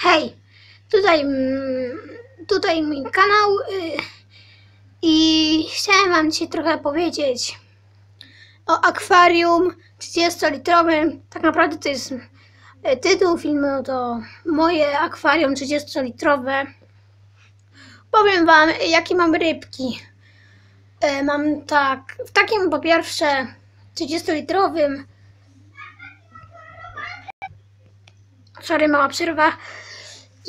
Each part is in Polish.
Hej, tutaj, mm, tutaj mój kanał y, i chciałem Wam dzisiaj trochę powiedzieć o akwarium 30-litrowym. Tak naprawdę to jest y, tytuł filmu, to moje akwarium 30-litrowe. Powiem Wam, jakie mam rybki. Y, Mam tak, w takim po pierwsze 30-litrowym Sorry, mała przerwa.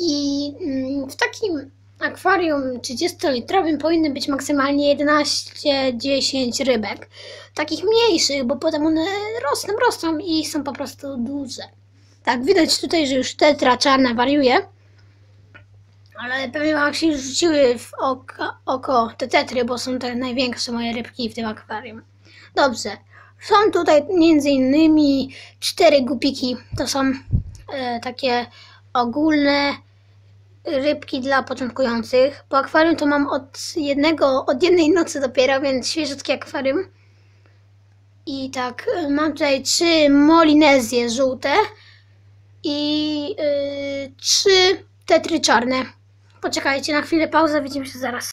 I mm, w takim akwarium 30-litrowym powinny być maksymalnie 11-10 rybek. Takich mniejszych, bo potem one rosną, rosną i są po prostu duże. Tak, widać tutaj, że już tetra czarna wariuje. Ale pewnie wam się rzuciły w oko, oko te tetry, bo są te największe moje rybki w tym akwarium. Dobrze. Są tutaj między innymi cztery gupiki. To są e, takie ogólne rybki dla początkujących. Po akwarium to mam od jednego, od jednej nocy dopiero, więc świeżutkie akwarium. I tak, mam tutaj trzy molinezje żółte i y, trzy tetry czarne. Poczekajcie na chwilę, pauza, widzimy się zaraz.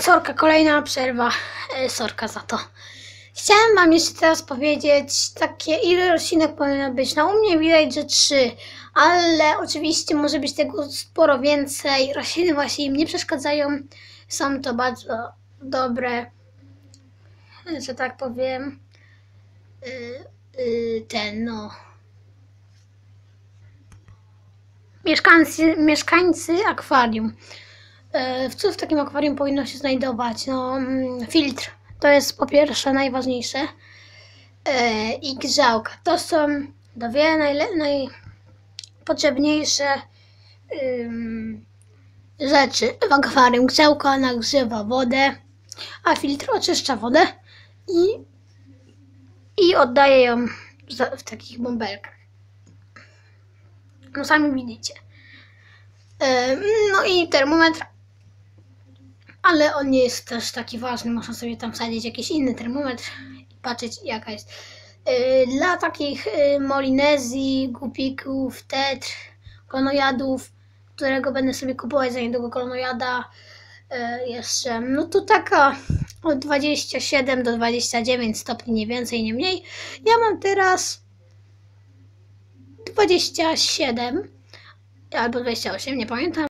Sorka, kolejna przerwa. E, sorka za to. Chciałem Wam jeszcze teraz powiedzieć, takie ile roślinek powinno być. No u mnie widać, że trzy, ale oczywiście może być tego sporo więcej. Rośliny właśnie im nie przeszkadzają. Są to bardzo dobre, że tak powiem, y, y, ten no. Mieszkańcy, mieszkańcy akwarium. E, w co w takim akwarium powinno się znajdować? No, mm, filtr to jest po pierwsze najważniejsze. E, I grzałka. To są dwie najpotrzebniejsze ym, rzeczy w akwarium. Grzałka nagrzewa wodę, a filtr oczyszcza wodę i, i oddaje ją w takich bąbelkach. No sami widzicie. Ym, No i termometr ale on nie jest też taki ważny. Można sobie tam wsadzić jakiś inny termometr i patrzeć jaka jest. Yy, Dla takich yy, molinezji, gupików, tetr, kolonojadów, którego będę sobie kupować za niedługo kolonojada yy, jeszcze, no to taka od 27 do 29 stopni, nie więcej, nie mniej. Ja mam teraz 27 albo 28, nie pamiętam.